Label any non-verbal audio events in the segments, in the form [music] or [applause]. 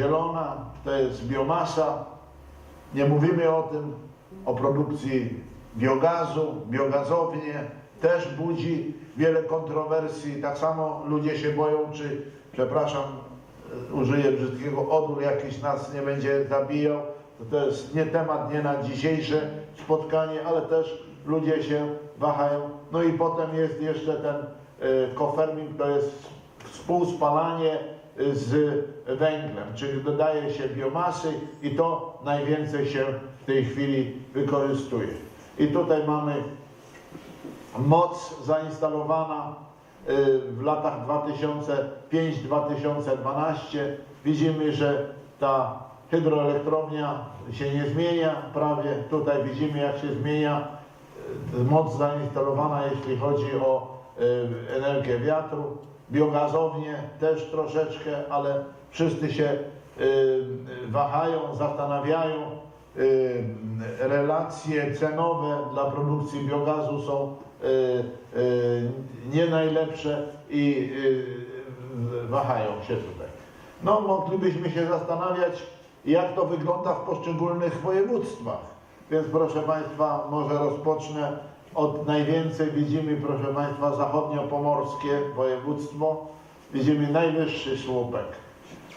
zielona, to jest biomasa. Nie mówimy o tym, o produkcji biogazu, biogazownie, też budzi wiele kontrowersji. Tak samo ludzie się boją, czy, przepraszam, e, użyję brzydkiego, odór jakiś nas nie będzie zabijał. To, jest nie temat, nie na dzisiejsze spotkanie, ale też ludzie się wahają. No i potem jest jeszcze ten e, koferming, to jest współspalanie z węglem, czyli dodaje się biomasy i to najwięcej się w tej chwili wykorzystuje. I tutaj mamy moc zainstalowana y, w latach 2005-2012. Widzimy, że ta hydroelektrownia się nie zmienia prawie. Tutaj widzimy jak się zmienia y, moc zainstalowana, jeśli chodzi o energię wiatru. Biogazownie też troszeczkę, ale wszyscy się y, wahają, zastanawiają. Y, relacje cenowe dla produkcji biogazu są y, y, nie najlepsze i y, wahają się tutaj. No, moglibyśmy się zastanawiać, jak to wygląda w poszczególnych województwach. Więc proszę Państwa, może rozpocznę od najwięcej. Widzimy, proszę Państwa, zachodniopomorskie województwo. Widzimy najwyższy słupek.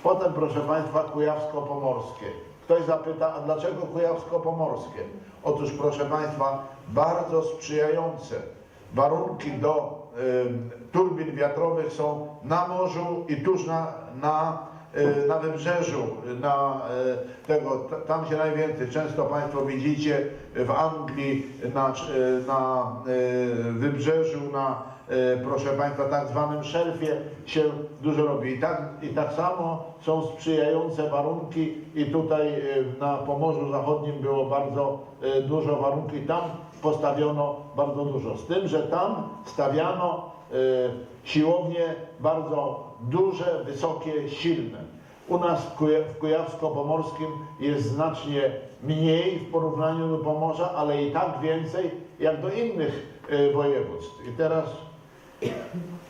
Potem, proszę Państwa, kujawsko-pomorskie. Ktoś zapyta, a dlaczego kujawsko-pomorskie? Otóż, proszę Państwa, bardzo sprzyjające warunki do y, turbin wiatrowych są na morzu i tuż na, na, na wybrzeżu, na y, tego, tam się najwięcej, często Państwo widzicie w Anglii, na, y, na y, wybrzeżu, na y, proszę Państwa, tak zwanym szelfie się dużo robi. I tak, I tak samo są sprzyjające warunki i tutaj y, na Pomorzu Zachodnim było bardzo y, dużo warunków i tam postawiono bardzo dużo. Z tym, że tam stawiano y, siłownie bardzo duże, wysokie, silne. U nas w Kuja- w Kujawsko-Pomorskim jest znacznie mniej w porównaniu do Pomorza, ale i tak więcej jak do innych y, województw. I teraz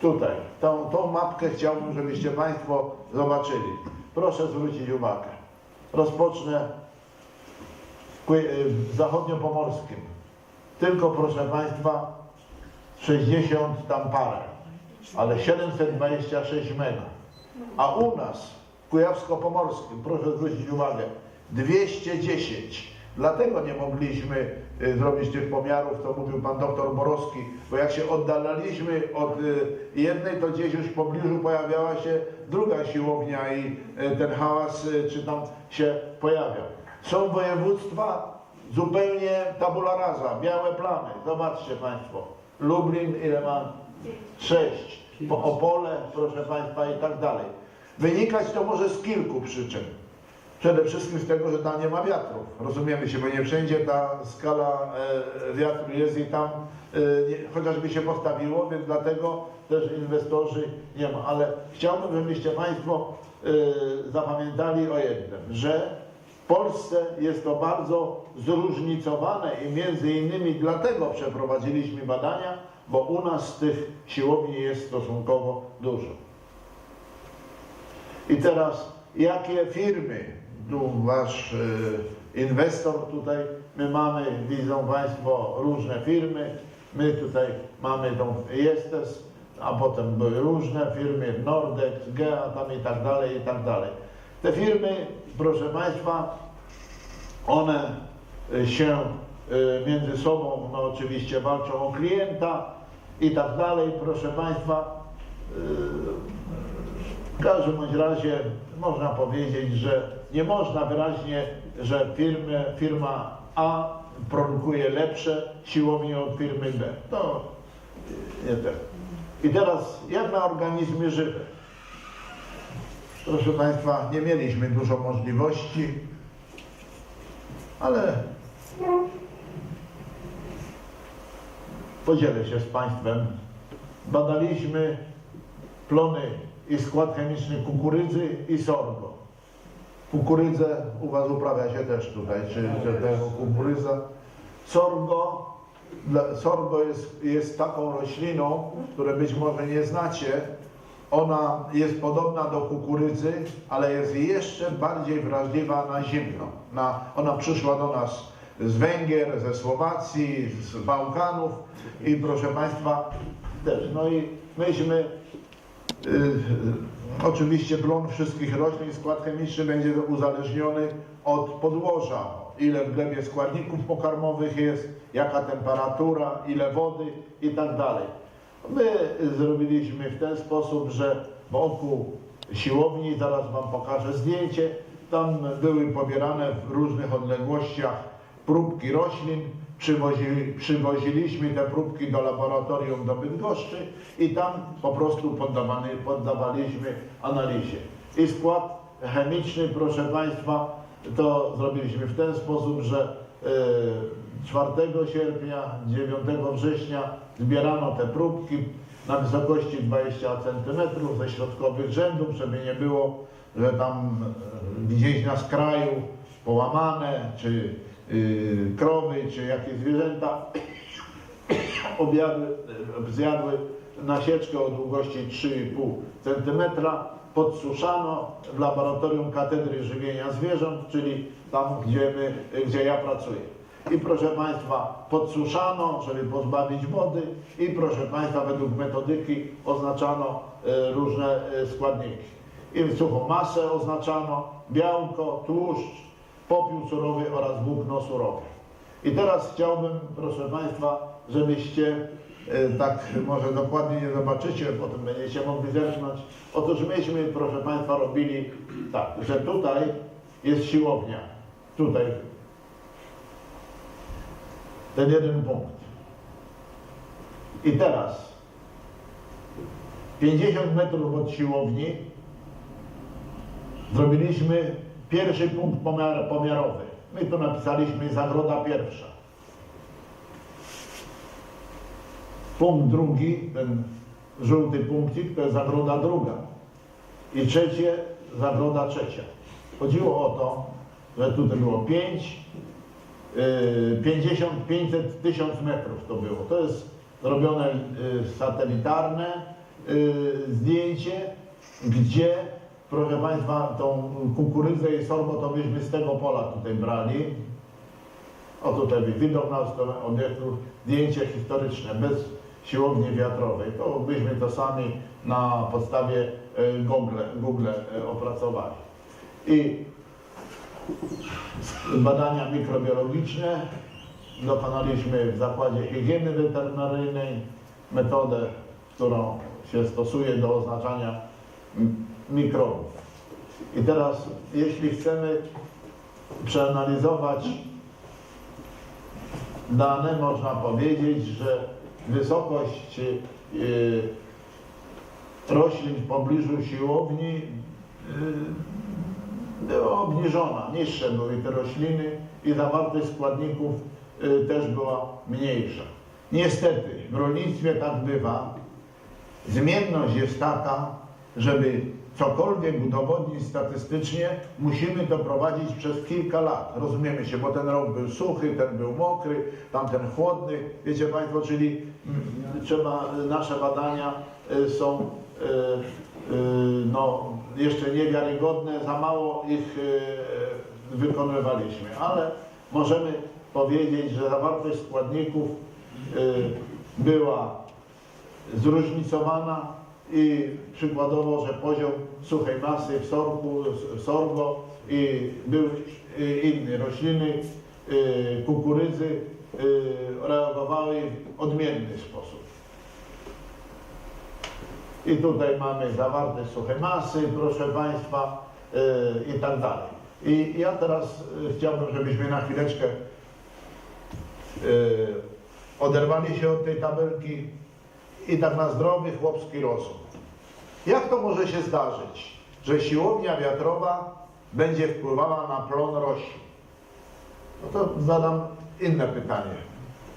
tutaj, tą, tą mapkę chciałbym, żebyście Państwo zobaczyli. Proszę zwrócić uwagę. Rozpocznę w w zachodniopomorskim. Tylko proszę Państwa 60 tam parę, ale 726 mega. A u nas w Kujawsko-Pomorskim, proszę zwrócić uwagę, 210. Dlatego nie mogliśmy y, zrobić tych pomiarów, co mówił pan doktor Borowski, bo jak się oddalaliśmy od y, jednej, to gdzieś już w pobliżu pojawiała się druga siłownia i y, ten hałas czy tam się pojawiał. Są województwa zupełnie tabula rasa, białe plamy. Zobaczcie Państwo. Lublin ile ma? Sześć. Po Opole, proszę Państwa i tak dalej. Wynikać to może z kilku przyczyn. Przede wszystkim z tego, że tam nie ma wiatrów. Rozumiemy się, bo nie wszędzie ta skala e, wiatru jest i tam e, chociażby się postawiło, więc dlatego też inwestorzy nie ma. Ale chciałbym, żebyście Państwo e, zapamiętali o jednym, że w Polsce jest to bardzo zróżnicowane i między innymi dlatego przeprowadziliśmy badania, bo u nas tych siłowni jest stosunkowo dużo. I teraz, jakie firmy, tu wasz y, inwestor tutaj, my mamy, widzą Państwo, różne firmy, my tutaj mamy tą Jestes, a potem były różne firmy, Nordex, Gea tam i tak dalej, i tak dalej. Te firmy, proszę Państwa, one y, się między sobą, no oczywiście walczą o klienta i tak dalej, proszę Państwa. y, W każdym bądź razie można powiedzieć, że nie można wyraźnie, że firmy, firma A produkuje lepsze siłownie od firmy B. To nie tak. I teraz jak na organizmy żywe? Proszę Państwa, nie mieliśmy dużo możliwości, ale podzielę się z Państwem. Badaliśmy plony i skład chemiczny kukurydzy i sorgo. Kukurydzę u Was uprawia się też tutaj, czy, czy tego kukurydza. Sorgo, sorgo jest, jest taką rośliną, której być może nie znacie. Ona jest podobna do kukurydzy, ale jest jeszcze bardziej wrażliwa na zimno. Na, ona przyszła do nas z Węgier, ze Słowacji, z Bałkanów i proszę Państwa też. No i myśmy y, oczywiście plon wszystkich roślin, skład chemiczny będzie uzależniony od podłoża. Ile w glebie składników pokarmowych jest, jaka temperatura, ile wody i tak dalej. My zrobiliśmy w ten sposób, że wokół siłowni, zaraz Wam pokażę zdjęcie, tam były pobierane w różnych odległościach próbki roślin, przywozili, przywoziliśmy te próbki do laboratorium do Bydgoszczy i tam po prostu poddawany, poddawaliśmy analizie. I skład chemiczny, proszę Państwa, to zrobiliśmy w ten sposób, że e, 4 sierpnia, 9 września zbierano te próbki na wysokości 20 cm ze środkowych rzędów, żeby nie było, że tam e, gdzieś na skraju połamane, czy krowy, czy jakieś zwierzęta objadły, zjadły nasieczkę o długości 3,5 cm, podsuszano w laboratorium Katedry Żywienia Zwierząt, czyli tam, gdzie, my, gdzie ja pracuję. I proszę Państwa, podsuszano, żeby pozbawić wody i proszę Państwa, według metodyki oznaczano e, różne e, składniki. I suchą masę oznaczano, białko, tłuszcz, popiół surowy oraz włókno surowe. I teraz chciałbym, proszę Państwa, żebyście e, tak może dokładnie nie zobaczycie, potem będziecie mogli zerknąć. Otóż myśmy, proszę Państwa, robili tak, że tutaj jest siłownia. Tutaj ten jeden punkt. I teraz 50 metrów od siłowni zrobiliśmy pierwszy punkt pomiar, pomiarowy. My tu napisaliśmy zagroda pierwsza. Punkt drugi, ten żółty punkcik, to jest zagroda druga. I trzecie, zagroda trzecia. Chodziło o to, że tutaj było 5, 50, 500, 1000 metrów to było. To jest zrobione y, satelitarne y, zdjęcie, gdzie, proszę Państwa, tą kukurydzę i sorgo to myśmy z tego pola tutaj brali. O tutaj widok na obiektu, zdjęcie historyczne, bez siłowni wiatrowej. To byśmy to sami na podstawie y, Google, Google y, opracowali. I badania mikrobiologiczne dokonaliśmy w Zakładzie Higieny Weterynaryjnej. Metodę, którą się stosuje do oznaczania mikrobów. I teraz, jeśli chcemy przeanalizować dane, można powiedzieć, że wysokość y, roślin w pobliżu siłowni y, była obniżona, niższe były te rośliny i zawartość składników y, też była mniejsza. Niestety w rolnictwie tak bywa. Zmienność jest taka, żeby cokolwiek udowodnić statystycznie, musimy to prowadzić przez kilka lat. Rozumiemy się, bo ten rok był suchy, ten był mokry, tamten chłodny. Wiecie Państwo, czyli mm, trzeba, nasze badania y, są y, y, no, jeszcze niewiarygodne, za mało ich wykonywaliśmy, ale możemy powiedzieć, że zawartość składników była zróżnicowana i przykładowo, że poziom suchej masy w sorgu, sorgo i był inny. Rośliny y, kukurydzy y, reagowały w odmienny sposób. I tutaj mamy zawartość suchej masy, proszę Państwa, y, i tak dalej. I ja teraz chciałbym, żebyśmy na chwileczkę oderwali się od tej tabelki i tak na zdrowy chłopski rozum. Jak to może się zdarzyć, że siłownia wiatrowa będzie wpływała na plon roślin? No to zadam inne pytanie.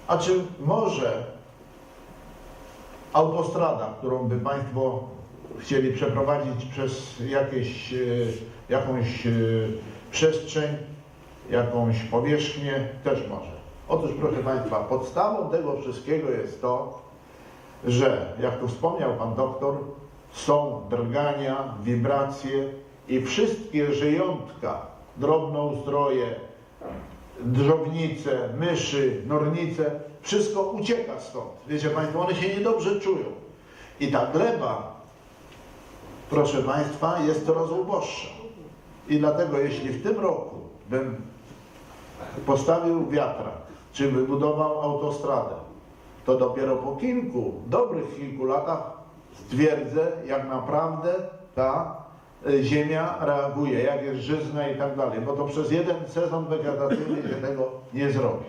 A czy może autostrada, którą by Państwo chcieli przeprowadzić przez jakieś, e, jakąś e, przestrzeń, jakąś powierzchnię, też może. Otóż, proszę Państwa, podstawą tego wszystkiego jest to, że, jak tu wspomniał Pan doktor, są drgania, wibracje i wszystkie żyjątka, drobnouzdroje, drobnice, myszy, nornice, wszystko ucieka stąd. Wiecie Państwo, one się niedobrze czują. I ta gleba, proszę Państwa, jest coraz uboższa. I dlatego jeśli w tym roku bym postawił wiatrak, czy wybudował autostradę, to dopiero po kilku, dobrych kilku latach stwierdzę, jak naprawdę ta y, ziemia reaguje, jak jest żyzna i tak dalej, bo to przez jeden sezon wegetacyjny się tego nie zrobi.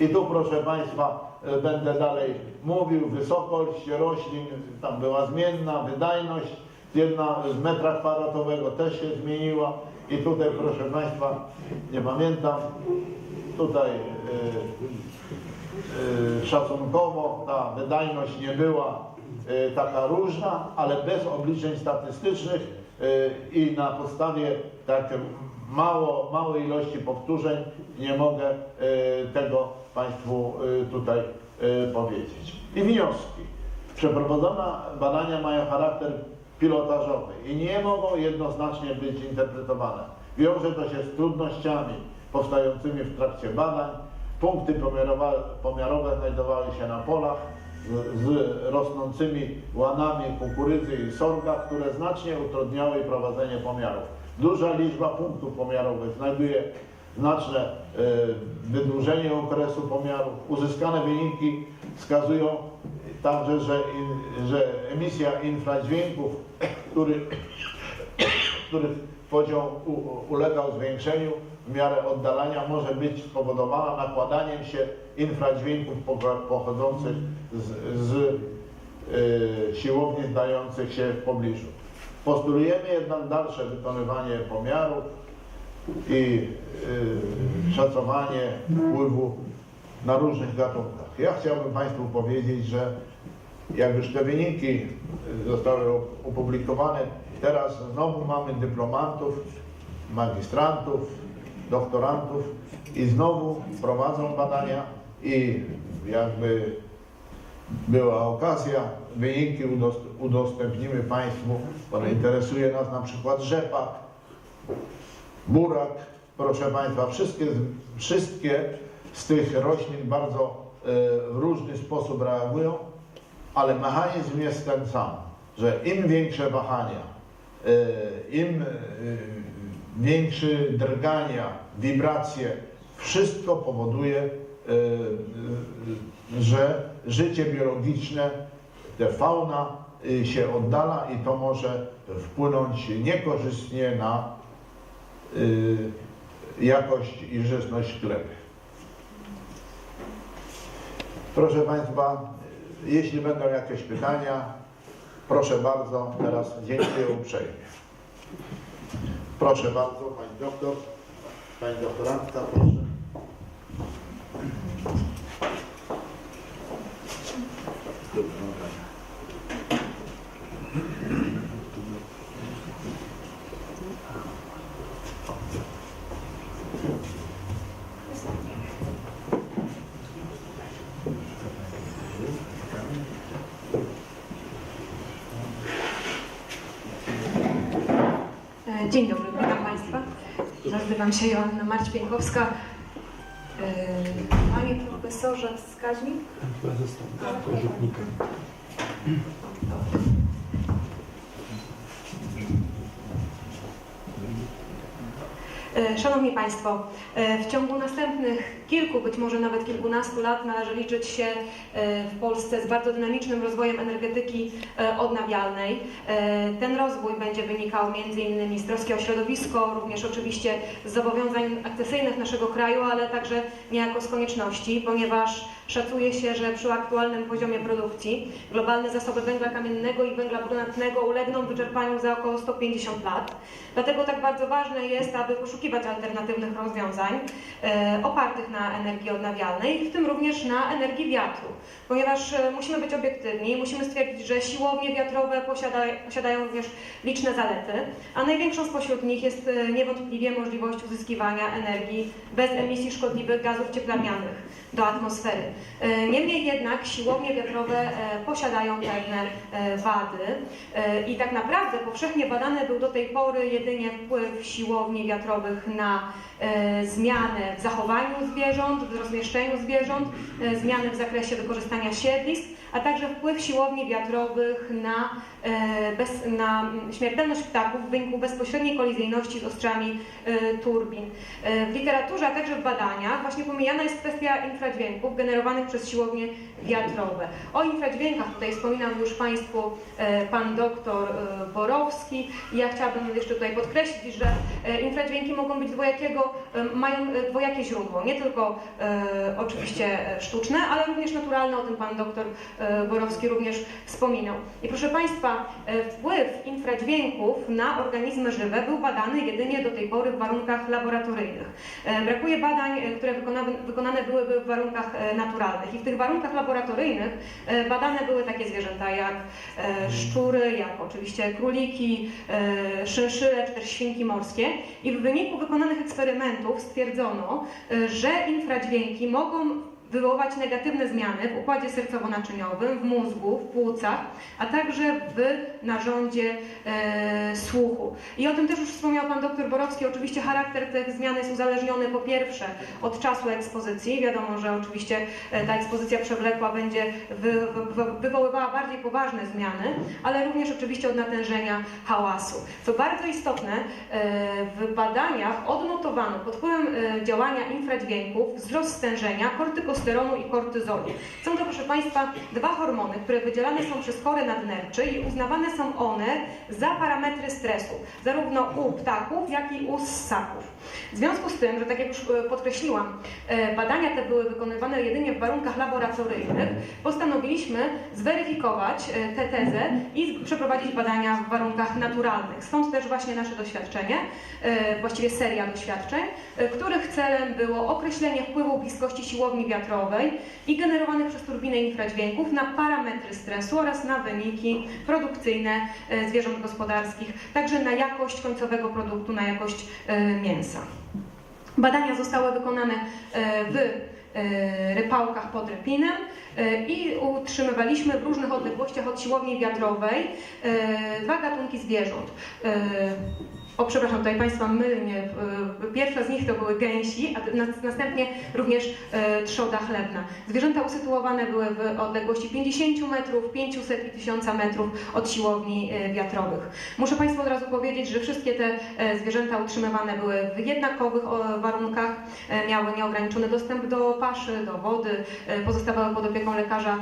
I tu proszę Państwa y, będę dalej mówił, wysokość roślin, tam była zmienna, wydajność, jedna z metra kwadratowego też się zmieniła i tutaj proszę Państwa, nie pamiętam, tutaj y, y, szacunkowo ta wydajność nie była y, taka różna, ale bez obliczeń statystycznych y, i na podstawie tak mało, małej ilości powtórzeń nie mogę y, tego Państwu y, tutaj y, powiedzieć. I wnioski. Przeprowadzone badania mają charakter pilotażowy i nie mogą jednoznacznie być interpretowane. Wiąże to się z trudnościami powstającymi w trakcie badań. Punkty pomiarowe, znajdowały się na polach z, z rosnącymi łanami kukurydzy i sorga, które znacznie utrudniały prowadzenie pomiarów. Duża liczba punktów pomiarowych znajduje znaczne e, wydłużenie okresu pomiaru. Uzyskane wyniki wskazują także, że, in, że emisja infradźwięków, który, których poziom u, ulegał zwiększeniu w miarę oddalania, może być spowodowana nakładaniem się infradźwięków po- pochodzących z, z y, siłowni znajdujących się w pobliżu. Postulujemy jednak dalsze wykonywanie pomiarów i y, szacowanie wpływu na różnych gatunkach. Ja chciałbym Państwu powiedzieć, że jak już te wyniki zostały opublikowane, teraz znowu mamy dyplomantów, magistrantów, doktorantów i znowu prowadzą badania i jakby była okazja, wyniki udost- udostępnimy Państwu, bo interesuje nas na przykład rzepak, burak, proszę Państwa, wszystkie, wszystkie z tych roślin bardzo e, w różny sposób reagują, ale mechanizm jest ten sam, że im większe wahania, e, im e, większe drgania, wibracje, wszystko powoduje, e, e, że życie biologiczne, te fauna e, się oddala i to może wpłynąć niekorzystnie na y, jakość i żyzność gleby. Proszę Państwa, jeśli będą jakieś pytania, proszę bardzo, teraz dziękuję uprzejmie. Proszę bardzo, Pani doktor, Pani doktorantka, proszę. Dzień dobry. Nazywam się Joanna Marć-Pienkowska. E, Panie profesorze, wskaźnik? Chyba został rzutnikiem. E, Szanowni Państwo, e, w ciągu następnych kilku, być może nawet kilkunastu lat należy liczyć się e, w Polsce z bardzo dynamicznym rozwojem energetyki e, odnawialnej. Ten rozwój będzie wynikał m.in. z troski o środowisko, również oczywiście z zobowiązań akcesyjnych naszego kraju, ale także niejako z konieczności, ponieważ szacuje się, że przy aktualnym poziomie produkcji globalne zasoby węgla kamiennego i węgla brunatnego ulegną wyczerpaniu za około 150 lat. Dlatego tak bardzo ważne jest, aby poszukiwać alternatywnych rozwiązań e, opartych na energii odnawialnej, w tym również na energii wiatru, ponieważ e, musimy być obiektywni, musimy stwierdzić, że siłownie wiatrowe posiada, posiadają również liczne zalety, a największą spośród nich jest e, niewątpliwie możliwość uzyskiwania energii bez emisji szkodliwych gazów cieplarnianych do atmosfery. Niemniej jednak siłownie wiatrowe posiadają pewne wady i tak naprawdę powszechnie badany był do tej pory jedynie wpływ siłowni wiatrowych na e, zmiany w zachowaniu zwierząt, w rozmieszczeniu zwierząt, e, zmiany w zakresie wykorzystania siedlisk, a także wpływ siłowni wiatrowych na, e, bez, na śmiertelność ptaków w wyniku bezpośredniej kolizyjności z ostrzami turbin. W literaturze, a także w badaniach właśnie pomijana jest kwestia infradźwięków generowanych przez siłownie wiatrowe. O infradźwiękach tutaj wspominał już Państwu pan doktor Borowski. Ja chciałabym jeszcze tutaj podkreślić, że infradźwięki mogą być dwojakiego, mają e, dwojakie źródło, nie tylko e, oczywiście sztuczne, ale również naturalne, o tym pan doktor e, Borowski również wspominał. I proszę Państwa, e, wpływ infradźwięków na organizmy żywe był badany jedynie do tej pory w warunkach laboratoryjnych. Brakuje badań, które wykonane, wykonane byłyby w warunkach naturalnych. I w tych warunkach laboratoryjnych badane były takie zwierzęta jak szczury, jak oczywiście króliki, szynszyle czy też świnki morskie. I w wyniku wykonanych eksperymentów stwierdzono, e, że infradźwięki mogą wywoływać negatywne zmiany w układzie sercowo-naczyniowym, w mózgu, w płucach, a także w narządzie e, słuchu. I o tym też już wspomniał Pan dr Borowski. Oczywiście charakter tych zmian jest uzależniony po pierwsze od czasu ekspozycji. Wiadomo, że oczywiście e, ta ekspozycja przewlekła będzie wy, wy, wywoływała bardziej poważne zmiany, ale również oczywiście od natężenia hałasu. Co bardzo istotne, e, w badaniach odnotowano pod wpływem e, działania infradźwięków wzrost stężenia kortykosteronu i kortyzolu. Są to, proszę Państwa, dwa hormony, które wydzielane są przez korę nadnerczy i uznawane są one za parametry stresu, zarówno u ptaków, jak i u ssaków. W związku z tym, że tak jak już e, podkreśliłam, e, badania te były wykonywane jedynie w warunkach laboratoryjnych, postanowiliśmy zweryfikować e, tę tezę i przeprowadzić badania w warunkach naturalnych. Stąd też właśnie nasze doświadczenie, właściwie seria doświadczeń, których celem było określenie wpływu bliskości siłowni wiatrowej i generowanych przez turbinę infradźwięków na parametry stresu oraz na wyniki produkcyjne e, zwierząt gospodarskich, także na jakość końcowego produktu, na jakość e, mięsa. Badania zostały wykonane e, w rypałkach pod Rypinem i utrzymywaliśmy w różnych odległościach od siłowni wiatrowej dwa gatunki zwierząt. O, przepraszam, tutaj Państwa mylnie. Pierwsza z nich to były gęsi, a nas- następnie również e, trzoda chlebna. Zwierzęta usytuowane były w odległości 50 metrów, 500 i 1000 metrów od siłowni e, wiatrowych. Muszę Państwu od razu powiedzieć, że wszystkie te e, zwierzęta utrzymywane były w jednakowych warunkach, miały nieograniczony dostęp do paszy, do wody, pozostawały pod opieką lekarza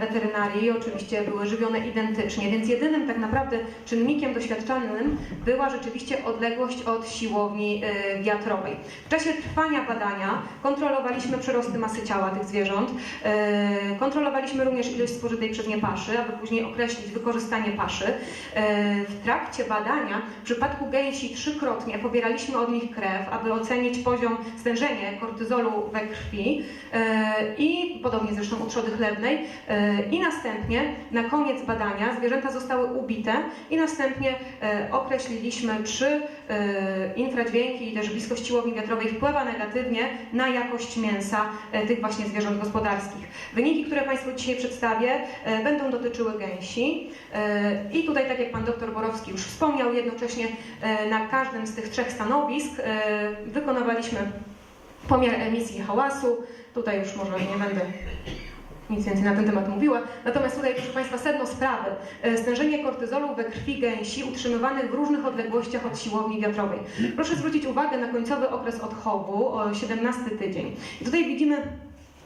weterynarii i oczywiście były żywione identycznie, więc jedynym tak naprawdę czynnikiem doświadczalnym była rzeczywiście odległość od siłowni e, wiatrowej. W czasie trwania badania kontrolowaliśmy przyrosty masy ciała tych zwierząt, e, kontrolowaliśmy również ilość spożytej przez nie paszy, aby później określić wykorzystanie paszy. E, W trakcie badania w przypadku gęsi trzykrotnie pobieraliśmy od nich krew, aby ocenić poziom stężenie kortyzolu we krwi i podobnie zresztą u trzody chlebnej e, i następnie na koniec badania zwierzęta zostały ubite i następnie określiliśmy czy e, infradźwięki i też bliskość siłowni wiatrowej wpływa negatywnie na jakość mięsa e, tych właśnie zwierząt gospodarskich. Wyniki, które Państwu dzisiaj przedstawię e, będą dotyczyły gęsi i tutaj tak jak Pan dr Borowski już wspomniał, jednocześnie na każdym z tych trzech stanowisk wykonywaliśmy pomiar emisji hałasu. Tutaj już może nie będę nic więcej na ten temat mówiła. Natomiast tutaj, proszę Państwa, sedno sprawy. E, Stężenie kortyzolu we krwi gęsi utrzymywanych w różnych odległościach od siłowni wiatrowej. Proszę zwrócić uwagę na końcowy okres odchowu, o 17 tydzień. I tutaj widzimy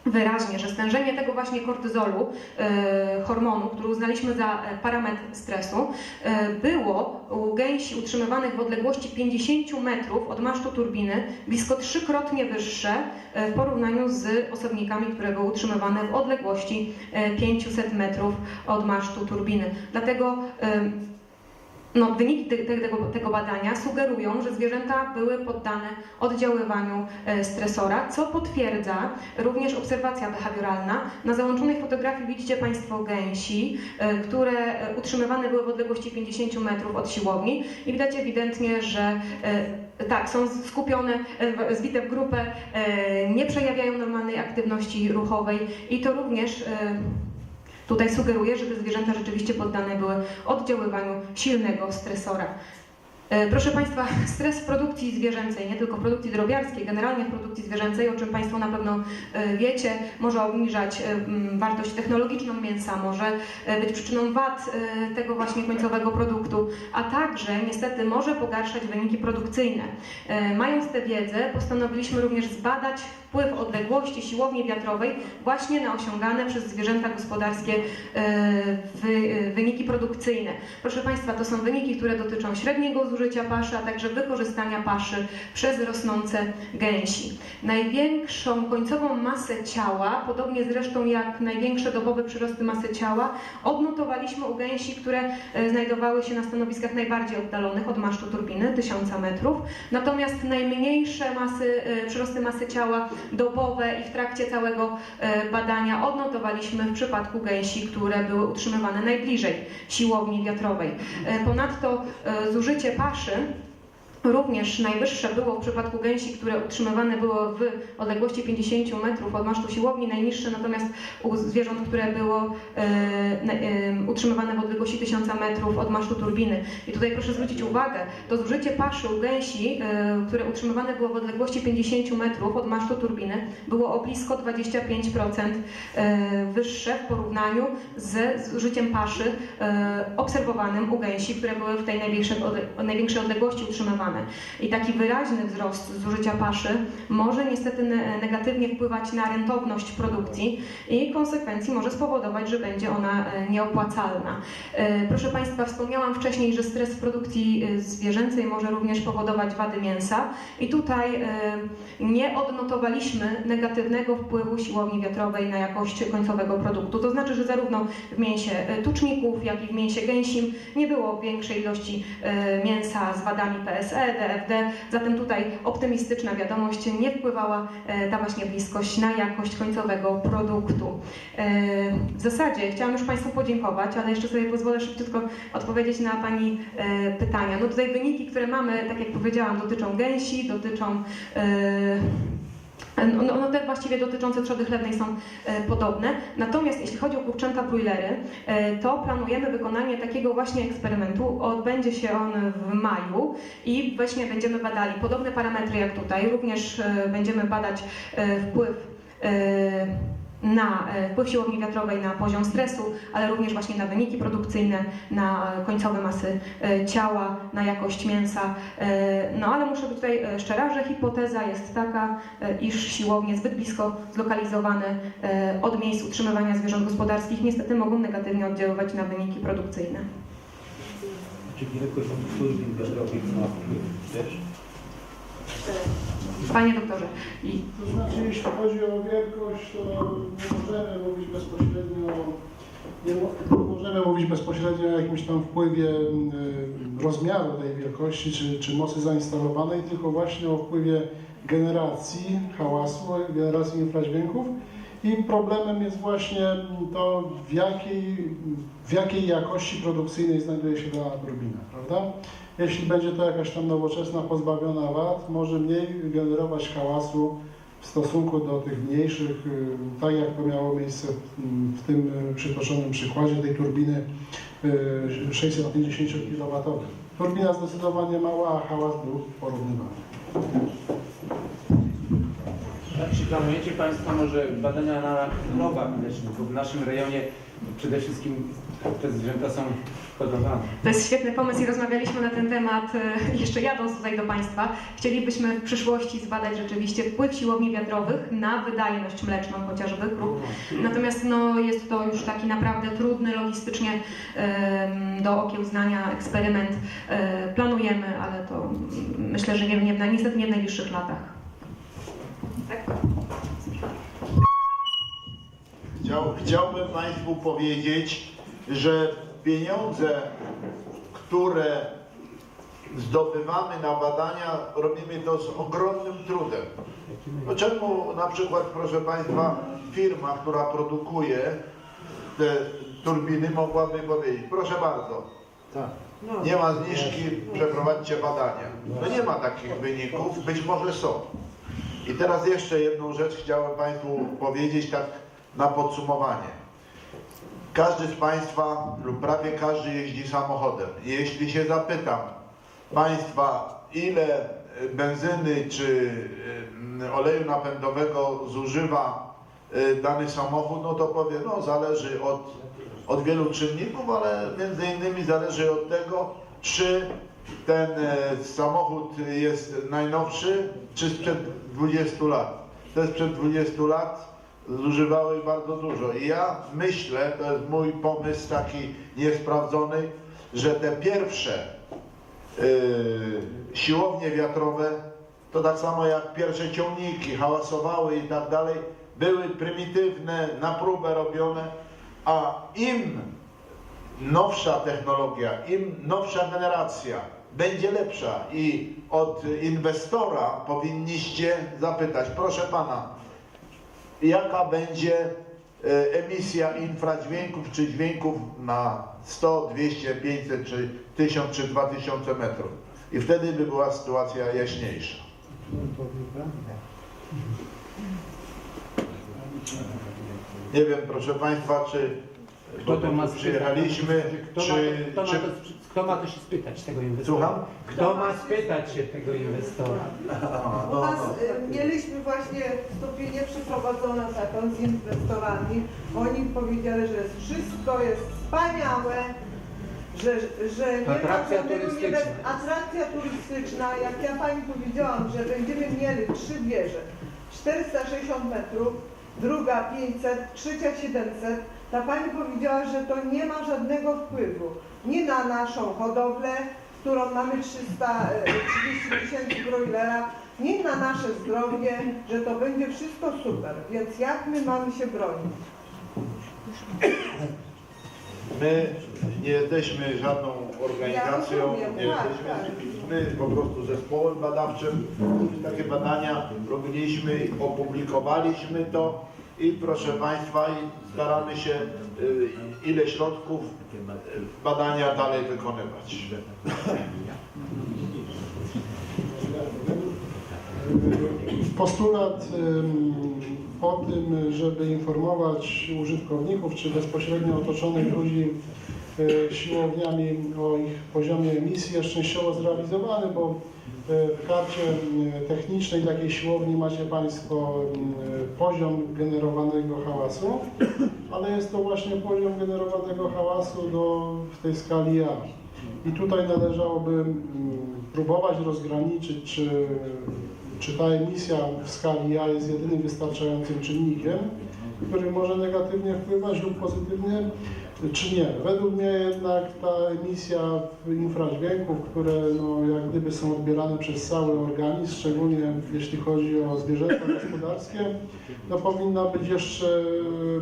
wyraźnie, że stężenie tego właśnie kortyzolu, e, hormonu, który uznaliśmy za e, parametr stresu, e, było u gęsi utrzymywanych w odległości 50 metrów od masztu turbiny blisko trzykrotnie wyższe w porównaniu z osobnikami, które były utrzymywane w odległości e, 500 metrów od masztu turbiny. Dlatego no, wyniki te, te, tego, tego badania sugerują, że zwierzęta były poddane oddziaływaniu e, stresora, co potwierdza również obserwacja behawioralna. Na załączonej fotografii widzicie Państwo gęsi, e, które e, utrzymywane były w odległości 50 metrów od siłowni i widać ewidentnie, że tak, są skupione, e, w- grupę, nie przejawiają normalnej aktywności ruchowej i to również tutaj sugeruje, że te zwierzęta rzeczywiście poddane były oddziaływaniu silnego stresora. E, Proszę Państwa, [laughs] stres w produkcji zwierzęcej, nie tylko w produkcji drobiarskiej, generalnie w produkcji zwierzęcej, o czym Państwo na pewno e, wiecie, może obniżać e, wartość technologiczną mięsa, może być przyczyną wad tego właśnie końcowego produktu, a także niestety może pogarszać wyniki produkcyjne. Mając tę wiedzę, postanowiliśmy również zbadać wpływ odległości siłowni wiatrowej właśnie na osiągane przez zwierzęta gospodarskie e, wy, wyniki produkcyjne. Proszę Państwa, to są wyniki, które dotyczą średniego zużycia paszy, a także wykorzystania paszy przez rosnące gęsi. Największą końcową masę ciała, podobnie zresztą jak największe dobowe przyrosty masy ciała, odnotowaliśmy u gęsi, które e, znajdowały się na stanowiskach najbardziej oddalonych od masztu turbiny, 1000 metrów. Natomiast najmniejsze masy, e, przyrosty masy ciała dobowe i w trakcie całego e, badania odnotowaliśmy w przypadku gęsi, które były utrzymywane najbliżej siłowni wiatrowej. E, Ponadto e, zużycie paszy Również najwyższe było w przypadku gęsi, które utrzymywane były w odległości 50 metrów od masztu siłowni, najniższe natomiast u zwierząt, które było e, e, utrzymywane w odległości 1000 metrów od masztu turbiny. I tutaj proszę zwrócić uwagę, to zużycie paszy u gęsi, e, które utrzymywane było w odległości 50 metrów od masztu turbiny, było o blisko 25% e, wyższe w porównaniu ze zużyciem paszy e, obserwowanym u gęsi, które były w tej największej, największej odległości utrzymywane. I taki wyraźny wzrost zużycia paszy może niestety ne- negatywnie wpływać na rentowność produkcji i konsekwencji może spowodować, że będzie ona e, nieopłacalna. E, Proszę Państwa, wspomniałam wcześniej, że stres w produkcji e, zwierzęcej może również powodować wady mięsa i tutaj nie odnotowaliśmy negatywnego wpływu siłowni wiatrowej na jakość końcowego produktu. To znaczy, że zarówno w mięsie tuczników, jak i w mięsie gęsim nie było większej ilości mięsa z wadami PSE, DFD, zatem tutaj optymistyczna wiadomość nie wpływała e, ta właśnie bliskość na jakość końcowego produktu. E, W zasadzie chciałam już Państwu podziękować, ale jeszcze sobie pozwolę szybciutko odpowiedzieć na Pani e, pytania. No tutaj wyniki, które mamy, tak jak powiedziałam, dotyczą gęsi, dotyczą e, no, no no te właściwie dotyczące trzody chlewnej są e, podobne. Natomiast jeśli chodzi o kurczęta broilery, e, to planujemy wykonanie takiego właśnie eksperymentu. Odbędzie się on w maju i właśnie będziemy badali podobne parametry jak tutaj. Również e, będziemy badać wpływ na e, wpływ siłowni wiatrowej na poziom stresu, ale również właśnie na wyniki produkcyjne, na e, końcowe masy e, ciała, na jakość mięsa. No ale muszę być tutaj szczera, że hipoteza jest taka, iż siłownie zbyt blisko zlokalizowane od miejsc utrzymywania zwierząt gospodarskich niestety mogą negatywnie oddziaływać na wyniki produkcyjne. Czy wielkość wiatrowych ma wpływ też? Panie doktorze, i To znaczy, jeśli chodzi o wielkość, to nie możemy mówić bezpośrednio, nie, mo- nie możemy mówić bezpośrednio o jakimś tam wpływie y, rozmiaru tej wielkości czy, czy mocy zainstalowanej, tylko właśnie o wpływie generacji hałasu, generacji infradźwięków. I problemem jest właśnie to, w jakiej, w jakiej jakości produkcyjnej znajduje się dana turbina, prawda? Jeśli będzie to jakaś tam nowoczesna, pozbawiona wad, może mniej generować hałasu w stosunku do tych mniejszych, y, tak jak to miało miejsce w, tym y, przytoczonym przykładzie tej turbiny y, 650 kW. Turbina zdecydowanie mała, a hałas był porównywalny. Czy planujecie Państwo może badania na krowach mlecznych, bo w naszym rejonie przede wszystkim te zwierzęta są hodowane. To jest świetny pomysł i rozmawialiśmy na ten temat e, jeszcze jadąc tutaj do Państwa. Chcielibyśmy w przyszłości zbadać rzeczywiście wpływ siłowni wiatrowych na wydajność mleczną chociażby krów. Natomiast no, jest to już taki naprawdę trudny logistycznie do okiełznania eksperyment. E, Planujemy, ale to mm, myślę, że nie, nie, niestety nie w najbliższych latach. Tak? Chciał, chciałbym Państwu powiedzieć, że pieniądze, które zdobywamy na badania, robimy to z ogromnym trudem. No czemu na przykład, proszę Państwa, firma, która produkuje te turbiny mogłaby powiedzieć, proszę bardzo, Tak. nie ma zniżki, przeprowadźcie badania. No nie ma takich wyników, być może są. I teraz jeszcze jedną rzecz chciałem Państwu powiedzieć tak na podsumowanie. Każdy z Państwa lub prawie każdy jeździ samochodem. Jeśli się zapytam Państwa, ile e, benzyny czy e, oleju napędowego zużywa e, dany samochód, no to powie, no zależy od, od wielu czynników, ale między innymi zależy od tego, czy ten e, samochód jest najnowszy, czy sprzed 20 lat. Te sprzed 20 lat zużywały bardzo dużo. I ja myślę, to jest mój pomysł taki niesprawdzony, że te pierwsze yy, siłownie wiatrowe, to tak samo jak pierwsze ciągniki hałasowały i tak dalej, były prymitywne, na próbę robione, a im nowsza technologia, im nowsza generacja będzie lepsza i od inwestora powinniście zapytać, proszę pana, jaka będzie e, emisja infradźwięków czy dźwięków na 100, 200, 500 czy 1000 czy 2000 metrów. I wtedy by była sytuacja jaśniejsza. Nie wiem, proszę Państwa, czy Kto to ma przyjechaliśmy, Kto, czy, ma, kto, ma czy... to, kto ma to się spytać tego inwestora? Słucham? Kto ma spytać się tego inwestora? U nas y, mieliśmy właśnie stopienie przeprowadzone taką z inwestorami. Oni powiedzieli, że jest wszystko jest wspaniałe, że, że nie ma Atrakcja żadnego turystyczna. niebe- Atrakcja turystyczna, jak ja Pani powiedziałam, że będziemy mieli trzy wieże, 460 metrów, druga 500, trzecia 700, ta Pani powiedziała, że to nie ma żadnego wpływu nie na naszą hodowlę, którą mamy 330 tysięcy broilera, nie na nasze zdrowie, że to będzie wszystko super. Więc jak my mamy się bronić? My nie jesteśmy żadną organizacją, Ja rozumiem, nie tak, jesteśmy, tak. my po prostu zespołem badawczym takie badania robiliśmy, opublikowaliśmy to i proszę Państwa staramy się y, ile środków y, badania dalej wykonywać. Postulat o tym, żeby informować użytkowników czy bezpośrednio otoczonych ludzi y, siłowniami o ich poziomie emisji jest częściowo zrealizowany, bo karcie technicznej takiej siłowni macie Państwo poziom generowanego hałasu, ale jest to właśnie poziom generowanego hałasu do, w tej skali A. I tutaj należałoby próbować rozgraniczyć, czy, czy ta emisja w skali A jest jedynym wystarczającym czynnikiem, który może negatywnie wpływać lub pozytywnie, czy nie. Według mnie jednak ta emisja infradźwięków, które no, jak gdyby są odbierane przez cały organizm, szczególnie jeśli chodzi o zwierzęta [coughs] gospodarskie, no, powinna być jeszcze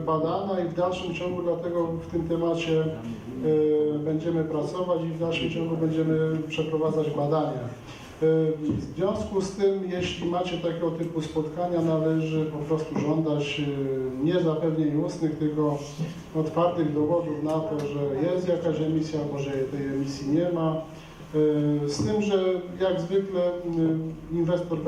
badana i w dalszym ciągu dlatego w tym temacie y, będziemy pracować i w dalszym ciągu będziemy przeprowadzać badania. W związku z tym, jeśli macie takiego typu spotkania, należy po prostu żądać y, nie zapewnień ustnych, tylko otwartych dowodów na to, że jest jakaś emisja, albo że tej emisji nie ma. Z tym, że jak zwykle y, inwestor